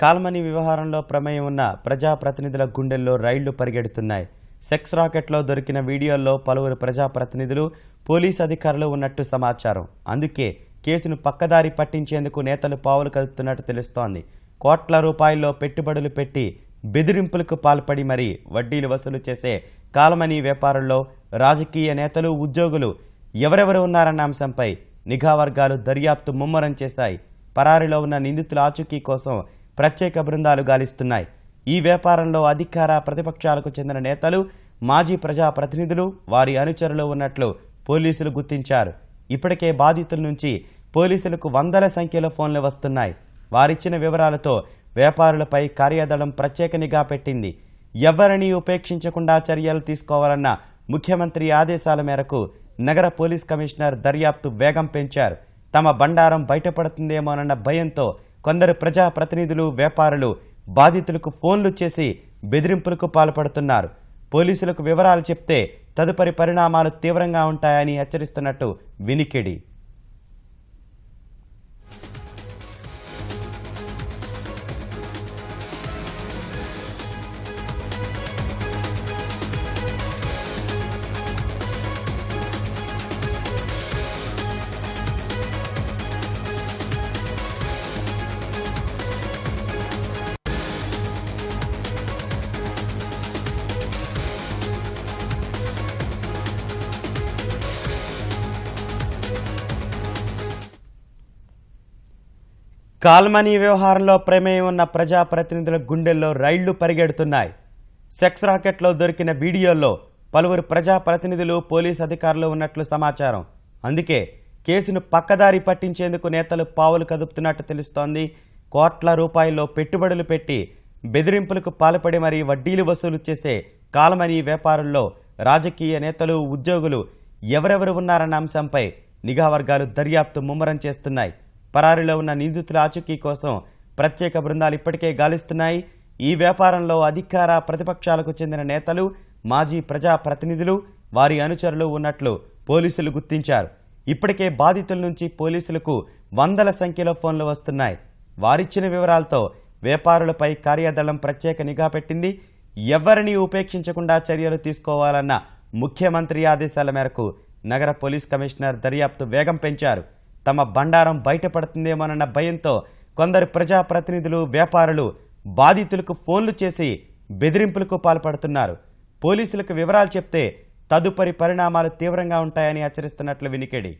Call money వ్యవహారంలో ప్రమేయం ఉన్న ప్రజాప్రతినిధుల గుండెల్లో రైళ్ళు పరిగెడుతున్నాయి. సెక్స్ రాకెట్లో దొరికిన వీడియోల్లో పలువురు ప్రజాప్రతినిధులు పోలీస్ అధికారులు ఉన్నట్టు సమాచారం. అందుకే కేసును పక్కదారి పట్టించేందుకు నేతలు పావులు కదుపుతున్నట్టు తెలుస్తోంది. కోట్ల రూపాయల్లో పెట్టుబడులు పెట్టి బెదిరింపులకు పాల్పడి మరీ వడ్డీలు వసూలు చేసే కాలమనీ వ్యాపారుల్లో రాజకీయ నేతలు ఉద్యోగులు ఎవరెవరు ఉన్నారన్న అంశంపై నిఘా వర్గాలు దర్యాప్తు ముమ్మరం చేశాయి. పరారిలో ఉన్న నిందితుల ఆచూకీ కోసం ప్రత్యేక బృందాలు గాలిస్తున్నాయి. ఈ వ్యాపారంలో అధికార ప్రతిపక్షాలకు చెందిన నేతలు మాజీ ప్రజాప్రతినిధులు వారి అనుచరులు ఉన్నట్లు పోలీసులు గుర్తించారు. ఇప్పటికే బాధితుల నుంచి పోలీసులకు వందల సంఖ్యలో ఫోన్లు వస్తున్నాయి. వారిచ్చిన వివరాలతో వ్యాపారులపై కార్యదళం ప్రత్యేక నిఘా పెట్టింది. ఎవరిని ఉపేక్షించకుండా చర్యలు తీసుకోవాలన్న ముఖ్యమంత్రి ఆదేశాల మేరకు నగర పోలీస్ కమిషనర్ దర్యాప్తు వేగం పెంచారు. తమ బండారం బయటపడుతుందేమోనన్న భయంతో కొందరు ప్రజా ప్రతినిధులు వ్యాపారులు బాధితులకు ఫోన్లు చేసి బెదిరింపులకు పాల్పడుతున్నారు. పోలీసులకు వివరాలు చెప్తే తదుపరి పరిణామాలు తీవ్రంగా ఉంటాయని హెచ్చరిస్తున్నట్టు వినికిడి. కాల్మనీ వ్యవహారంలో ప్రమేయం ఉన్న ప్రజాప్రతినిధుల గుండెల్లో రైళ్ళు పరిగెడుతున్నాయి. సెక్స్ రాకెట్లో దొరికిన వీడియోల్లో పలువురు ప్రజాప్రతినిధులు పోలీస్ అధికారులు ఉన్నట్లు సమాచారం. అందుకే కేసును పక్కదారి పట్టించేందుకు నేతలు పావులు కదుపుతున్నట్టు తెలుస్తోంది. కోట్ల రూపాయల్లో పెట్టుబడులు పెట్టి బెదిరింపులకు పాల్పడి మరీ వడ్డీలు వసూలు చేసే కాల్మనీ వ్యాపారుల్లో రాజకీయ నేతలు ఉద్యోగులు ఎవరెవరు ఉన్నారన్న అంశంపై నిఘా వర్గాలు దర్యాప్తు ముమ్మరం చేస్తున్నాయి. పరారీలో ఉన్న నిందితుల ఆచూకీ కోసం ప్రత్యేక బృందాలు ఇప్పటికే గాలిస్తున్నాయి. ఈ వ్యాపారంలో అధికార ప్రతిపక్షాలకు చెందిన నేతలు మాజీ ప్రజా ప్రతినిధులు వారి అనుచరులు ఉన్నట్లు పోలీసులు గుర్తించారు. ఇప్పటికే బాధితుల నుంచి పోలీసులకు వందల సంఖ్యలో ఫోన్లు వస్తున్నాయి. వారిచ్చిన వివరాలతో వ్యాపారులపై కార్యదళం ప్రత్యేక నిఘా పెట్టింది. ఎవరిని ఉపేక్షించకుండా చర్యలు తీసుకోవాలన్న ముఖ్యమంత్రి ఆదేశాల మేరకు నగర పోలీస్ కమిషనర్ దర్యాప్తు వేగం పెంచారు. తమ బండారం బయటపడుతుందేమోనన్న భయంతో కొందరు ప్రజాప్రతినిధులు వ్యాపారులు బాధితులకు ఫోన్లు చేసి బెదిరింపులకు పాల్పడుతున్నారు. పోలీసులకు వివరాలు చెప్తే తదుపరి పరిణామాలు తీవ్రంగా ఉంటాయని హెచ్చరిస్తున్నట్లు వినికిడి.